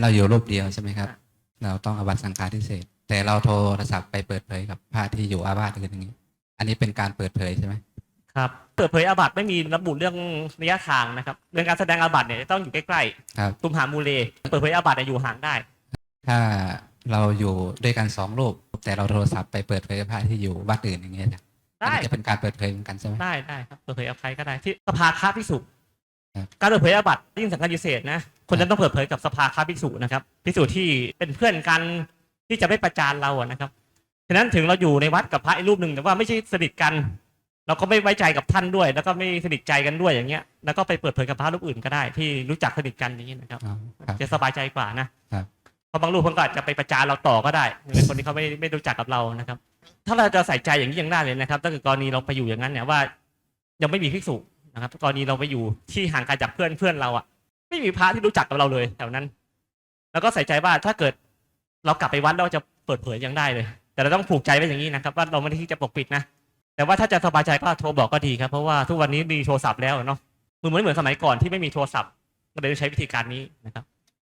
เราอยู่รูปเดียวใช่ไหมครับ เราต้องอาบัตสังฆาทิเศษแต่เราโทรศัพท์ไปเปิดเผยกับพระที่อยู่อาวาสอื่นอย่างนี้ อันนี้เป็นการเปิดเผยใช่ไหมครับ เปิดเผยอาบัติไม่มีระบุเรื่องระยะทางนะครับ เรื่องการแสดงอาบัติเนี่ยจะต้องอยู่ใกล้ครับๆตุมหามูเล เปิดเผยอาบัติเนี่ยอยู่ห่างได้ ถ้าเราอยู่ด้วยกันสองรูป แต่เราโทรศัพท์ไปเปิดเผยกับพระที่อยู่วัดอื่นอย่างเงี้ยนะอันได้นี้จะเป็นการเปิดเผยเหมือนกันใช่ไหมได้ได้ครับเปิดเผยกับใครก็ได้ที่สภาค้าภิกษุครับการเปิดเผยอาบัติยิ่งสังฆาทิเศษนะ คนจะต้องเปิดเผยกับสภาค้าภิกษุนะครับภิกษุที่เป็นเพื่อนกันที่จะไม่ประจานเราอะนะครับฉะนั้นถึงเราอยู่ในวัดกับพระอีกรูปหนึ่งแต่ว่าไม่ใช่สนิทกัน เราก็ไม่ไว้ใจกับท่านด้วย แล้วก็ไม่สนิทใจกันด้วยอย่างเงี้ย แล้วก็ไปเปิดเผยกับพระรูปอื่นก็ได้ ที่รู้จักสนิทกันอย่างนี้นะครับอ๋อครับ จะสบายใจกว่านะครับเพราะบางรูปเขาก็อาจจะไปประจานเราต่อก็ได้ในคนที่เขาไม่ไม่รู้จักกับเรานะครับ ถ้าเราจะใส่ใจอย่างนี้ยังได้เลยนะครับถ้าเกิดกรณีเราไปอยู่อย่างนั้นเนี่ยว่า ยังไม่มีภิกษุนะครับกรณีเราไปอยู่ที่ห่างไกลจากเพื่อนเพื่อนเราอะ ไม่มีพระที่รู้จักกับเราเลยแถวนั้น แล้วก็ใส่ใจว่าถ้าเกิดเรากลับไปวัดเราจะเปิดเผยยังได้เลย แต่เราต้องผูกใจไว้อย่างนี้นะครับ ว่าเราไม่ได้ที่จะปกปิดนะ แต่ว่าถ้าจะสบายใจก็โทรบอกก็ดีครับเพราะว่าทุกวันนี้มีโทรศัพท์แล้วเนาะเหมือนเหมือนสมัยก่อนที่ไม่มีโทรศัพท์ก็เลยใช้วิธีการนี้นะครับ